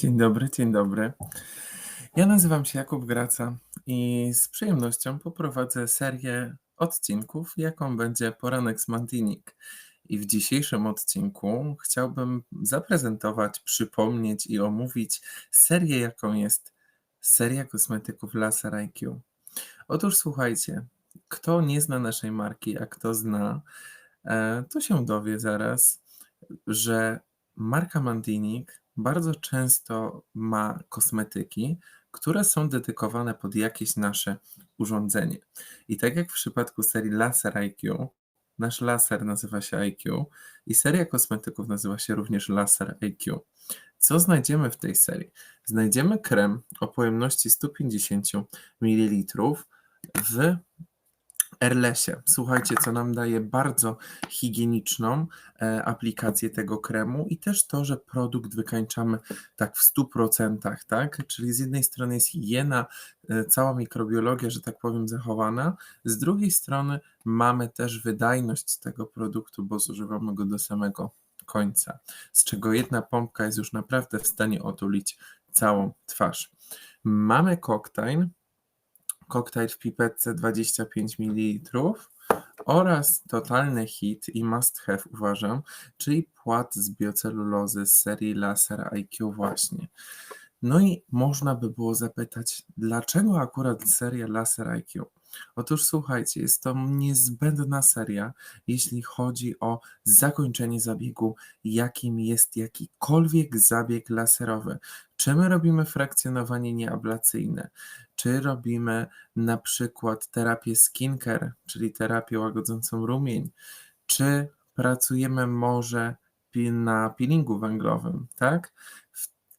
Dzień dobry, dzień dobry. Ja nazywam się Jakub Graca i z przyjemnością poprowadzę serię odcinków, jaką będzie Poranek z Mandinik. I w dzisiejszym odcinku chciałbym zaprezentować, przypomnieć i omówić serię, jaką jest seria kosmetyków Laser IQ. Otóż słuchajcie, kto nie zna naszej marki, a kto zna, e, to się dowie zaraz, że marka Mandinik bardzo często ma kosmetyki, które są dedykowane pod jakieś nasze urządzenie. I tak jak w przypadku serii Laser IQ, nasz laser nazywa się IQ i seria kosmetyków nazywa się również Laser IQ. Co znajdziemy w tej serii? Znajdziemy krem o pojemności 150 ml w Airlessie. Słuchajcie, co nam daje bardzo higieniczną e, aplikację tego kremu i też to, że produkt wykańczamy tak w 100%, tak? Czyli z jednej strony jest higiena, e, cała mikrobiologia, że tak powiem, zachowana, z drugiej strony mamy też wydajność tego produktu, bo zużywamy go do samego końca, z czego jedna pompka jest już naprawdę w stanie otulić całą twarz. Mamy koktajl, koktajl w pipetce 25 ml oraz totalny hit i must have uważam, czyli płat z biocelulozy z serii Laser IQ właśnie. No i można by było zapytać, dlaczego akurat seria Laser IQ? Otóż słuchajcie, jest to niezbędna seria, jeśli chodzi o zakończenie zabiegu, jakim jest jakikolwiek zabieg laserowy. Czy my robimy frakcjonowanie nieablacyjne? Czy robimy na przykład terapię skincare, czyli terapię łagodzącą rumień? Czy pracujemy może na peelingu węglowym, tak?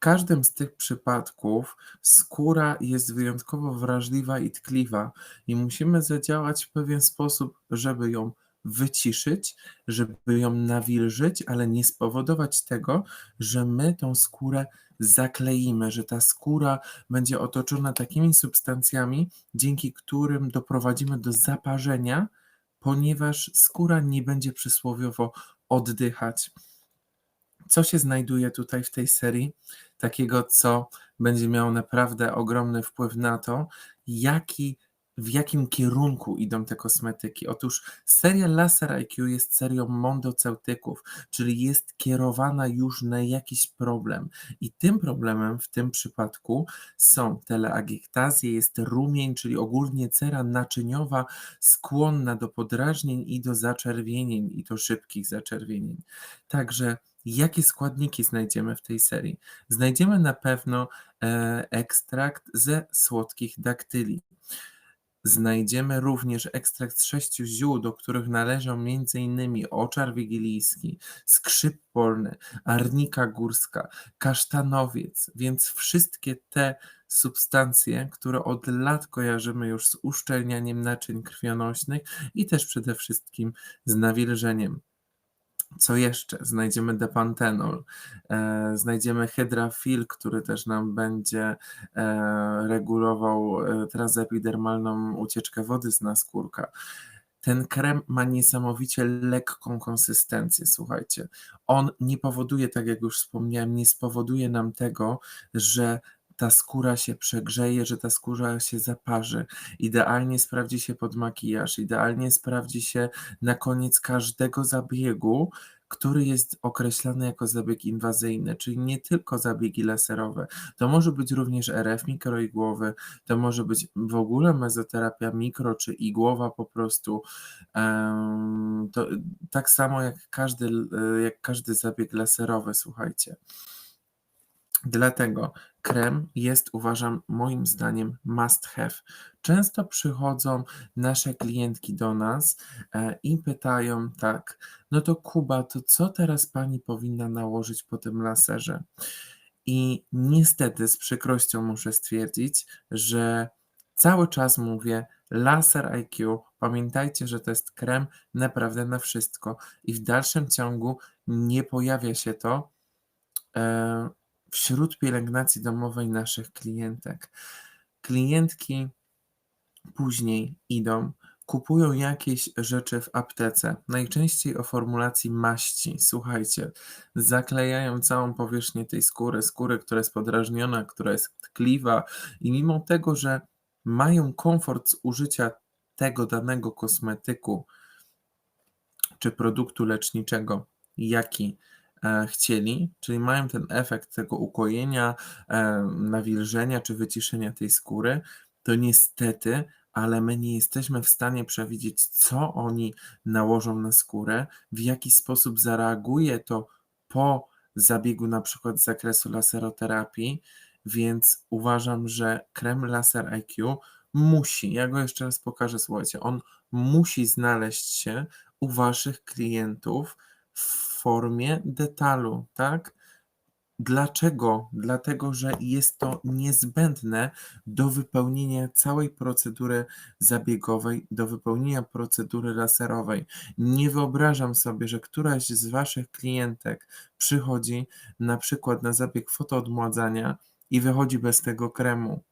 Każdym z tych przypadków skóra jest wyjątkowo wrażliwa i tkliwa i musimy zadziałać w pewien sposób, żeby ją wyciszyć, żeby ją nawilżyć, ale nie spowodować tego, że my tą skórę zakleimy, że ta skóra będzie otoczona takimi substancjami, dzięki którym doprowadzimy do zaparzenia, ponieważ skóra nie będzie przysłowiowo oddychać. Co się znajduje tutaj w tej serii? Takiego, co będzie miało naprawdę ogromny wpływ na to, jaki w jakim kierunku idą te kosmetyki. Otóż seria Laser IQ jest serią mondoceutyków, czyli jest kierowana już na jakiś problem. I tym problemem w tym przypadku są teleagiektazje, jest rumień, czyli ogólnie cera naczyniowa skłonna do podrażnień i do zaczerwienień, i do szybkich zaczerwienień. Także Jakie składniki znajdziemy w tej serii? Znajdziemy na pewno e, ekstrakt ze słodkich daktyli. Znajdziemy również ekstrakt z sześciu ziół, do których należą m.in. oczar wigilijski, skrzyp polny, arnika górska, kasztanowiec, więc wszystkie te substancje, które od lat kojarzymy już z uszczelnianiem naczyń krwionośnych i też przede wszystkim z nawilżeniem. Co jeszcze? Znajdziemy depantenol, e, znajdziemy hydrafil, który też nam będzie e, regulował e, transepidermalną ucieczkę wody z naskórka. Ten krem ma niesamowicie lekką konsystencję, słuchajcie. On nie powoduje, tak jak już wspomniałem, nie spowoduje nam tego, że ta skóra się przegrzeje, że ta skóra się zaparzy. Idealnie sprawdzi się pod makijaż, idealnie sprawdzi się na koniec każdego zabiegu, który jest określany jako zabieg inwazyjny, czyli nie tylko zabiegi laserowe. To może być również RF mikroigłowy, to może być w ogóle mezoterapia mikro czy igłowa po prostu. To, tak samo jak każdy, jak każdy zabieg laserowy, słuchajcie. Dlatego krem jest, uważam, moim zdaniem must have. Często przychodzą nasze klientki do nas e, i pytają tak, no to Kuba, to co teraz pani powinna nałożyć po tym laserze? I niestety z przykrością muszę stwierdzić, że cały czas mówię laser IQ. Pamiętajcie, że to jest krem naprawdę na wszystko i w dalszym ciągu nie pojawia się to. Wśród pielęgnacji domowej naszych klientek. Klientki później idą, kupują jakieś rzeczy w aptece, najczęściej o formulacji maści. Słuchajcie, zaklejają całą powierzchnię tej skóry, skóry, która jest podrażniona, która jest tkliwa i mimo tego, że mają komfort z użycia tego danego kosmetyku czy produktu leczniczego, jaki chcieli, czyli mają ten efekt tego ukojenia, e, nawilżenia czy wyciszenia tej skóry, to niestety, ale my nie jesteśmy w stanie przewidzieć, co oni nałożą na skórę, w jaki sposób zareaguje to po zabiegu na przykład z zakresu laseroterapii, więc uważam, że krem Laser IQ musi, ja go jeszcze raz pokażę, słuchajcie, on musi znaleźć się u waszych klientów w formie detalu, tak? Dlaczego? Dlatego, że jest to niezbędne do wypełnienia całej procedury zabiegowej, do wypełnienia procedury laserowej. Nie wyobrażam sobie, że któraś z Waszych klientek przychodzi na przykład na zabieg fotoodmładzania i wychodzi bez tego kremu,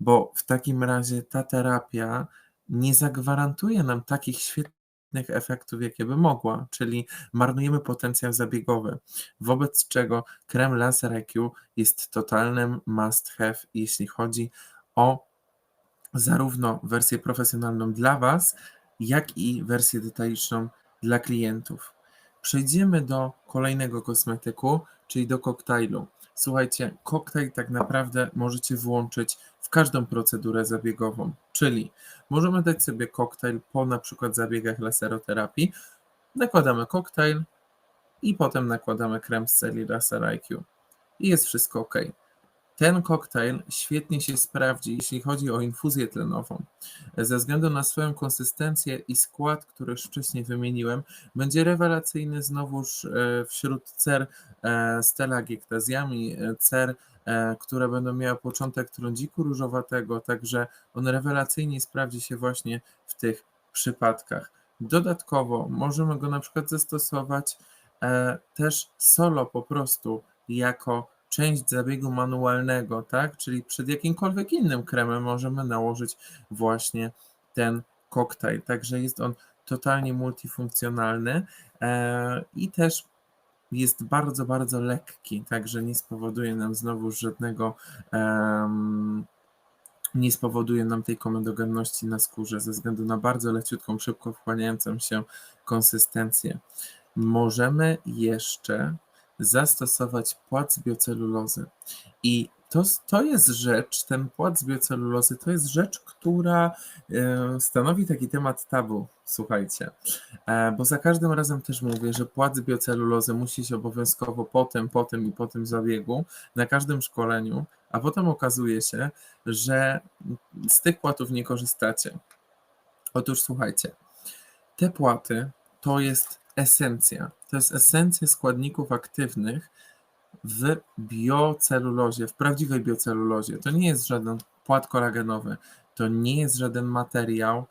bo w takim razie ta terapia nie zagwarantuje nam takich świetnych efektów, jakie by mogła, czyli marnujemy potencjał zabiegowy, wobec czego krem Laser IQ jest totalnym must have, jeśli chodzi o zarówno wersję profesjonalną dla Was, jak i wersję detaliczną dla klientów. Przejdziemy do kolejnego kosmetyku, czyli do koktajlu. Słuchajcie, koktajl tak naprawdę możecie włączyć w każdą procedurę zabiegową, czyli możemy dać sobie koktajl po na przykład zabiegach laseroterapii, nakładamy koktajl i potem nakładamy krem z serii Laser IQ i jest wszystko ok. Ten koktajl świetnie się sprawdzi, jeśli chodzi o infuzję tlenową. Ze względu na swoją konsystencję i skład, który już wcześniej wymieniłem, będzie rewelacyjny znowuż e, wśród cer e, z telangiectazjami, e, cer, które będą miały początek trądziku różowatego, także on rewelacyjnie sprawdzi się właśnie w tych przypadkach. Dodatkowo możemy go na przykład zastosować też solo po prostu jako część zabiegu manualnego, tak? Czyli przed jakimkolwiek innym kremem możemy nałożyć właśnie ten koktajl. Także jest on totalnie multifunkcjonalny e, i też jest bardzo, bardzo lekki, także nie spowoduje nam znowu żadnego nie spowoduje nam tej komedogenności na skórze ze względu na bardzo leciutką, szybko wchłaniającą się konsystencję. Możemy jeszcze zastosować płat z biocelulozy. I to, to jest rzecz, ten płat z biocelulozy, to jest rzecz, która e, stanowi taki temat tabu, słuchajcie. E, bo za każdym razem też mówię, że płat z biocelulozy musi się obowiązkowo po tym, po tym i po tym zabiegu, na każdym szkoleniu, a potem okazuje się, że z tych płatów nie korzystacie. Otóż słuchajcie, te płaty to jest esencja. To jest esencja składników aktywnych w biocelulozie, w prawdziwej biocelulozie. To nie jest żaden płat kolagenowy, to nie jest żaden materiał,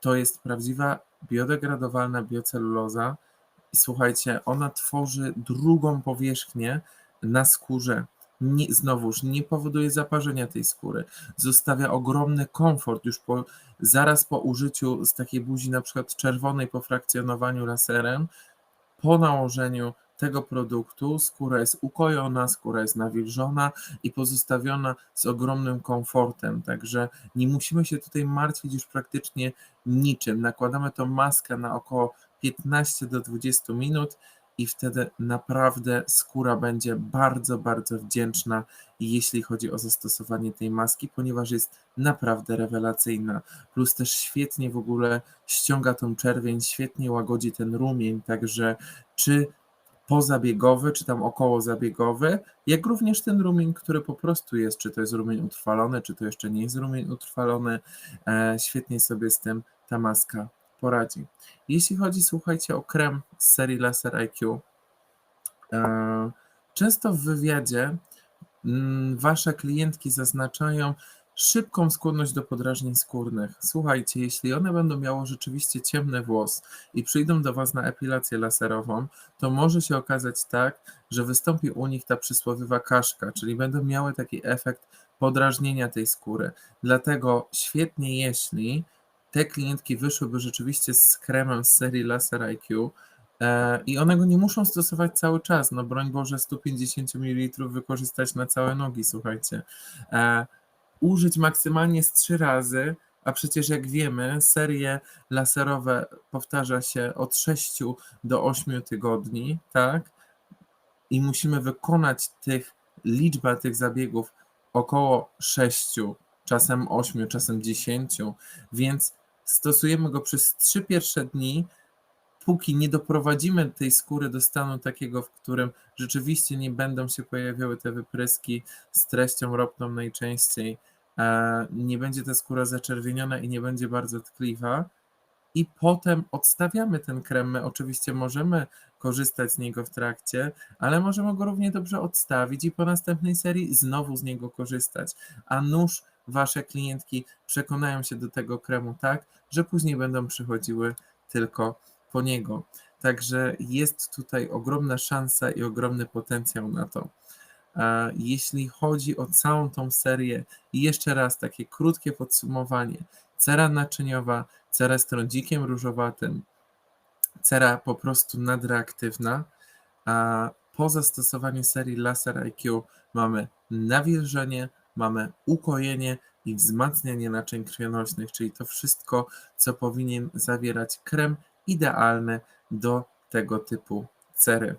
to jest prawdziwa biodegradowalna bioceluloza. I słuchajcie, ona tworzy drugą powierzchnię na skórze nie, znowuż nie powoduje zaparzenia tej skóry, zostawia ogromny komfort już po, zaraz po użyciu z takiej buzi na przykład czerwonej po frakcjonowaniu laserem, po nałożeniu tego produktu skóra jest ukojona, skóra jest nawilżona i pozostawiona z ogromnym komfortem, także nie musimy się tutaj martwić już praktycznie niczym. Nakładamy tą maskę na około 15 do 20 minut i wtedy naprawdę skóra będzie bardzo, bardzo wdzięczna, jeśli chodzi o zastosowanie tej maski, ponieważ jest naprawdę rewelacyjna. Plus też świetnie w ogóle ściąga tą czerwień, świetnie łagodzi ten rumień, także czy pozabiegowy, czy tam okołozabiegowy, jak również ten rumień, który po prostu jest, czy to jest rumień utrwalony, czy to jeszcze nie jest rumień utrwalony, e, świetnie sobie z tym ta maska poradzi. Jeśli chodzi, słuchajcie, o krem z serii Laser IQ, e, często w wywiadzie mm, wasze klientki zaznaczają szybką skłonność do podrażnień skórnych. Słuchajcie, jeśli one będą miały rzeczywiście ciemny włos i przyjdą do Was na epilację laserową, to może się okazać tak, że wystąpi u nich ta przysłowiowa kaszka, czyli będą miały taki efekt podrażnienia tej skóry. Dlatego świetnie, jeśli te klientki wyszłyby rzeczywiście z kremem z serii Laser IQ e, i one go nie muszą stosować cały czas. No broń Boże 150 ml wykorzystać na całe nogi, słuchajcie. E, użyć maksymalnie z trzy razy, a przecież jak wiemy, serie laserowe powtarza się od 6 do 8 tygodni, tak? I musimy wykonać tych, liczbę tych zabiegów około 6, czasem 8, czasem 10, więc stosujemy go przez 3 pierwsze dni, póki nie doprowadzimy tej skóry do stanu takiego, w którym rzeczywiście nie będą się pojawiały te wypryski z treścią ropną najczęściej, e, nie będzie ta skóra zaczerwieniona i nie będzie bardzo tkliwa. I potem odstawiamy ten krem. My oczywiście możemy korzystać z niego w trakcie, ale możemy go równie dobrze odstawić i po następnej serii znowu z niego korzystać. A nuż wasze klientki przekonają się do tego kremu tak, że później będą przychodziły tylko po niego. Także jest tutaj ogromna szansa i ogromny potencjał na to. Jeśli chodzi o całą tą serię, jeszcze raz takie krótkie podsumowanie. Cera naczyniowa, cera z trądzikiem różowatym, cera po prostu nadreaktywna, po zastosowaniu serii Laser IQ mamy nawilżenie, mamy ukojenie i wzmacnianie naczyń krwionośnych, czyli to wszystko, co powinien zawierać krem idealny do tego typu cery.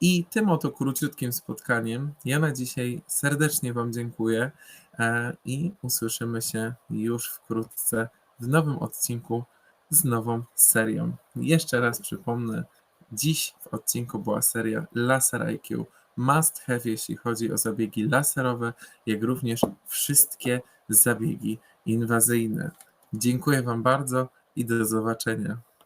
I tym oto króciutkim spotkaniem ja na dzisiaj serdecznie Wam dziękuję e, i usłyszymy się już wkrótce w nowym odcinku z nową serią. Jeszcze raz przypomnę, dziś w odcinku była seria Laser IQ Must Have, jeśli chodzi o zabiegi laserowe, jak również wszystkie zabiegi inwazyjne. Dziękuję Wam bardzo i do zobaczenia.